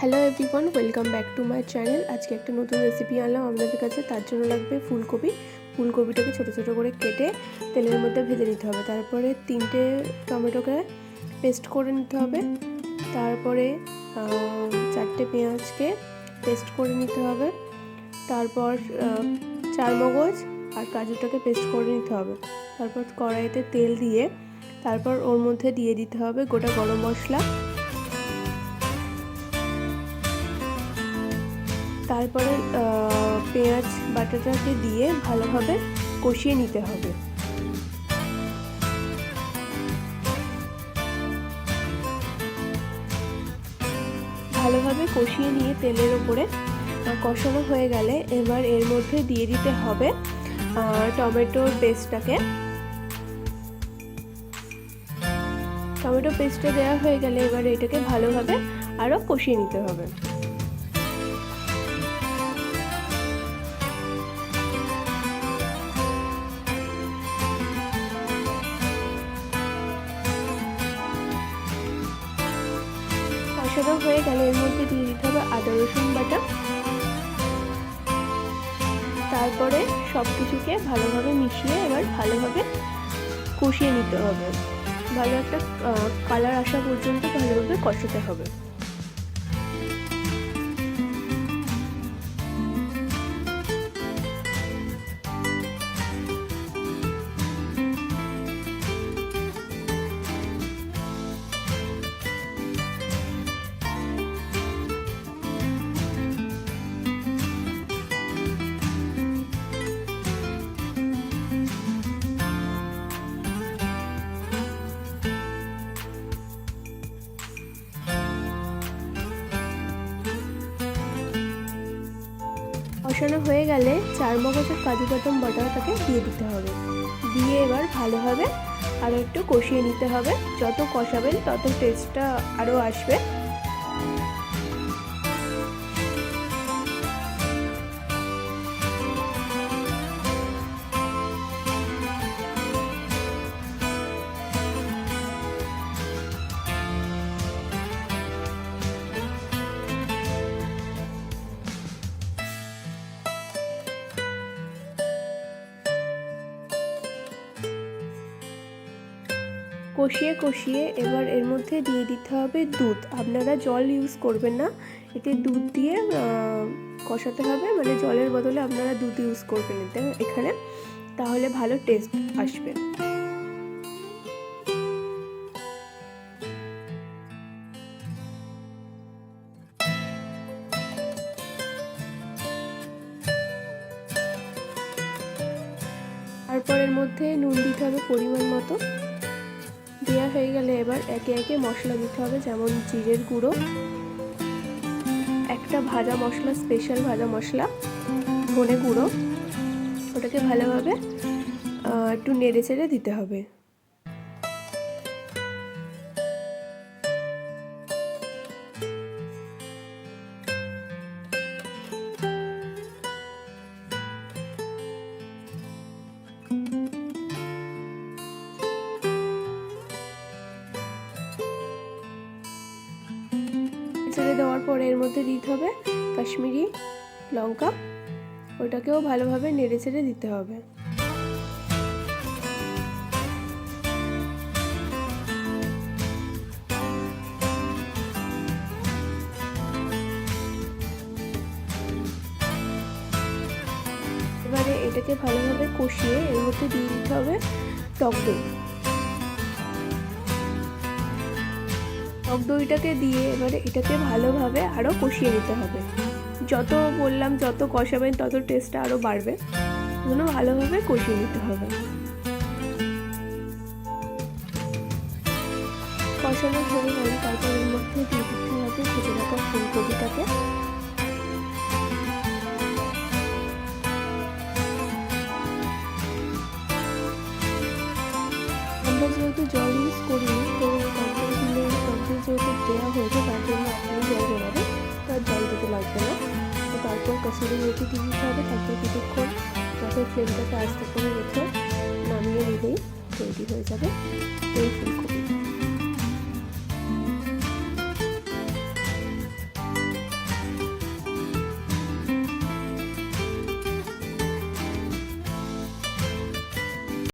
Hello everyone welcome back to my channel আজকে একটা নতুন রেসিপি আনলাম আপনাদের কাছে। তার জন্য লাগবে ফুলকপি। ফুলকপিটাকে ছোটো ছোটো করে কেটে তেলের মধ্যে ভেজে নিতে হবে। তারপরে তিনটে টমেটোকে পেস্ট করে নিতে হবে। তারপরে চারটে পেঁয়াজকে পেস্ট করে নিতে হবে। তারপর চার মগজ আর কাজুটাকে পেস্ট করে নিতে হবে। তারপর কড়াইতে তেল দিয়ে তারপর ওর মধ্যে দিয়ে দিতে হবে গোটা গরম মশলা। তারপরে পেঁয়াজ, বাটাটাকে দিয়ে ভালোভাবে কষিয়ে নিতে হবে। ভালোভাবে কষিয়ে নিয়ে তেলের ওপরে কষানো হয়ে গেলে এবার এর মধ্যে দিয়ে দিতে হবে টমেটোর পেস্টটাকে। টমেটো পেস্টটা দেওয়া হয়ে গেলে এবার এটাকে ভালোভাবে আরও কষিয়ে নিতে হবে। হয়ে গেলে। এর মধ্যে দিয়ে দিতে হবে আদা, রসুন বাটা। তারপরে সব কিছুকে ভালোভাবে মিশিয়ে এবার ভালোভাবে কষিয়ে নিতে হবে। ভালো একটা কালার আসা পর্যন্ত ভালোভাবে কষাতে হবে। কষানো হয়ে গেলে চার মগজের কাজু বাদাম বাটাটাকে দিয়ে দিতে হবে। দিয়ে এবার ভালোভাবে আরও একটু কষিয়ে নিতে হবে। যত কষাবেন তত টেস্টটা আরও আসবে। কষিয়ে কষিয়ে এবার এর মধ্যে দিয়ে দিতে হবে দুধ। আপনারা জল ইউজ করবেন না। এতে দুধ দিয়ে কষাতে হবে। মানে জলের বদলে আপনারা দুধ ইউজ করবেন এতে, এখানে। তাহলে ভালো টেস্ট আসবে। তারপর এর মধ্যে নুন দিতে হবে পরিমাণ মতো। দেওয়া হয়ে গেলে এবার একে একে মশলা দিতে হবে, যেমন জিরের গুঁড়ো, একটা ভাজা মশলা স্পেশাল ভাজা মশলা, ধনে গুঁড়ো, ওটাকে ভালোভাবে একটু নেড়ে চেড়ে দিতে হবে। ছেড়ে দেওয়ার পরে এর মধ্যে দিতে হবে কাশ্মীরি লঙ্কা। ওটাকেও ভালোভাবে নেড়ে ছেড়ে দিতে হবে। এবারে এটাকে ভালোভাবে কষিয়ে এর মধ্যে দিয়ে দিতে হবে টক দই। টক দইটাকে দিয়ে এবারে এটাকে ভালোভাবে আরও কষিয়ে নিতে হবে। যত বললাম, যত কষাবেন, তত টেস্টটা আরও বাড়বে। এগুলো ভালোভাবে কষিয়ে নিতে হবে। কষানো হয়ে গেলে তারপর এর মধ্যে দিয়ে দিতে হবে ভেজে রাখা ফুলকপিটাকে। আমরা যেহেতু জল দেওয়া হয়েছে তার জন্য আপনি জল জমাবে তার জল দিতে লাগবে না তো তারপর কসুরি মেথি দিয়ে দিতে হবে তারপর কিছুক্ষণ যাতে ফ্লেমটাকে আস্তে করে রেখে নামিয়ে নিলেই তৈরি হয়ে যাবে এই ফুলকপি।